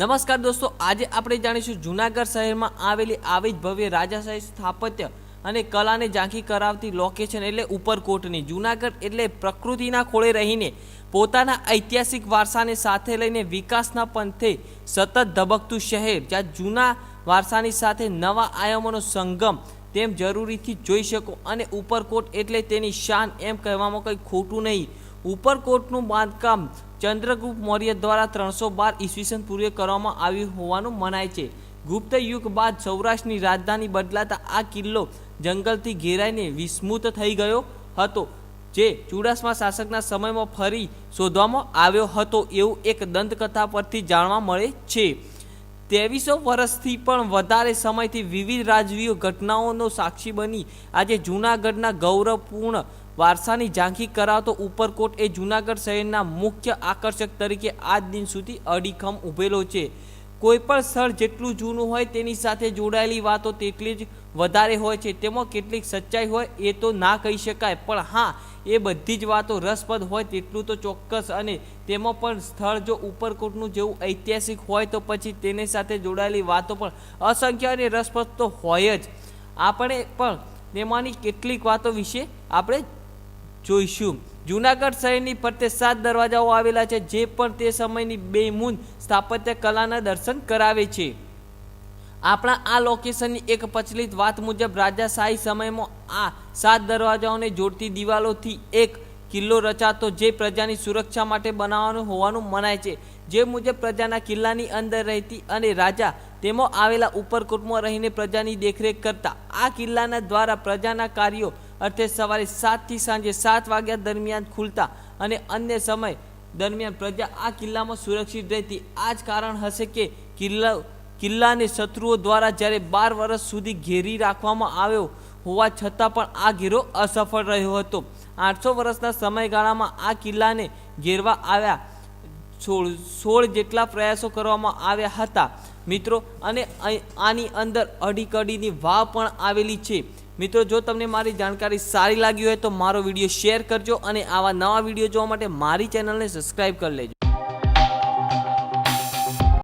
નમસ્કાર દોસ્તો, આજે આપણે જાણીશું જૂનાગઢ શહેરમાં આવેલી આવી જ ભવ્ય રાજાશાહી સ્થાપત્ય અને કલાને ઝાંખી કરાવતી લોકેશન એટલે ઉપરકોટની. જૂનાગઢ એટલે પ્રકૃતિના ખોળે રહીને પોતાના ઐતિહાસિક વારસાને સાથે લઈને વિકાસના પંથે સતત ધબકતું શહેર, જ્યાં જૂના વારસાની સાથે નવા આયામોનો સંગમ તેમ જરૂરીથી જોઈ શકો. અને ઉપરકોટ એટલે તેની શાન એમ કહેવામાં કંઈ ખોટું નહીં. ઉપરકોટનું બાંધકામ ચંદ્રગુપ્ત મૌર્ય દ્વારા ત્રણસો બાર ઈસવીસન પૂર્વે કરવામાં આવ્યું હોવાનું મનાય છે. ગુપ્ત યુગ બાદ સૌરાષ્ટ્રની રાજધાની બદલાતા આ કિલ્લો જંગલથી ઘેરાઈને વિસ્મૃત થઈ ગયો હતો, જે ચુડાસમા શાસકના સમયમાં ફરી શોધવામાં આવ્યો હતો એવું એક દંતકથા પરથી જાણવા મળે છે. ત્રેવીસો વર્ષથી પણ વધારે સમયથી વિવિધ રાજવીઓ ઘટનાઓનો સાક્ષી બની. આજે જૂનાગઢના ગૌરવપૂર્ણ વારસાની ઝાંખી કરાવતો ઉપરકોટ એ જૂનાગઢ શહેરના મુખ્ય આકર્ષક તરીકે આજ દિન સુધી અડીખમ ઉભેલો છે. કોઈ પણ સ્થળ જેટલું જૂનું હોય તેની સાથે જોડાયેલી વાતો તેટલી જ વધારે હોય છે. તેમાં કેટલીક સચ્ચાઈ હોય એ તો ના કહી શકાય. પણ હા એ બધી જ વાતો રસપ્રદ હોય તેટલું તો ચોક્કસ અને તેમાં પણ સ્થળ જો ઉપરકોટનું જેવું ઐતિહાસિક હોય તો પછી તેની સાથે જોડાયેલી વાતો પણ અસંખ્ય અને રસપ્રદ તો હોય જ. આપણે પણ તેમાંની કેટલીક વાતો વિશે આપણે જોઈશું. જૂનાગઢ શહેરની ફરતે સાત દરવાજાઓ આવેલા છે, જે પણ તે સમયની બેમૂન સ્થાપત્ય કલાના દર્શન કરાવે છે. આપણા આ લોકેશનની એક પ્રચલિત વાત મુજબ રાજાશાહી સમયમાં આ સાત દરવાજાઓને જોડતી દિવાલોથી એક કિલ્લો રચાતો જે પ્રજાની સુરક્ષા માટે બનાવવાનો હોવાનું મનાય છે. જે મુજબ પ્રજાના કિલ્લાની અંદર રહેતી અને રાજા તેમાં આવેલા ઉપરકોટમાં રહીને પ્રજાની દેખરેખ કરતા. આ કિલ્લાના દ્વારા પ્રજાના કાર્યો અર્થે સવારે સાતથી સાંજે સાત વાગ્યા દરમિયાન ખુલતા અને અન્ય સમય દરમિયાન પ્રજા આ કિલ્લામાં સુરક્ષિત રહેતી. આ જ કારણ હશે કે કિલ્લા કિલ્લાને શત્રુઓ દ્વારા જ્યારે બાર વર્ષ સુધી ઘેરી રાખવામાં આવ્યો હોવા છતાં પણ આ ઘેરો અસફળ રહ્યો હતો. આઠસો વર્ષના સમયગાળામાં આ કિલ્લાને ઘેરવા આવ્યા સોળ સોળ જેટલા પ્રયાસો કરવામાં આવ્યા હતા. મિત્રો, અને આની અંદર અડી કડીની વાવ પણ આવેલી છે. મિત્રો, જો તમને મારી જાણકારી સારી લાગી હોય તો મારો વીડિયો શેર કરજો અને આવા નવા વીડિયો જોવા માટે મારી ચેનલને સબસ્ક્રાઈબ કરી લેજો.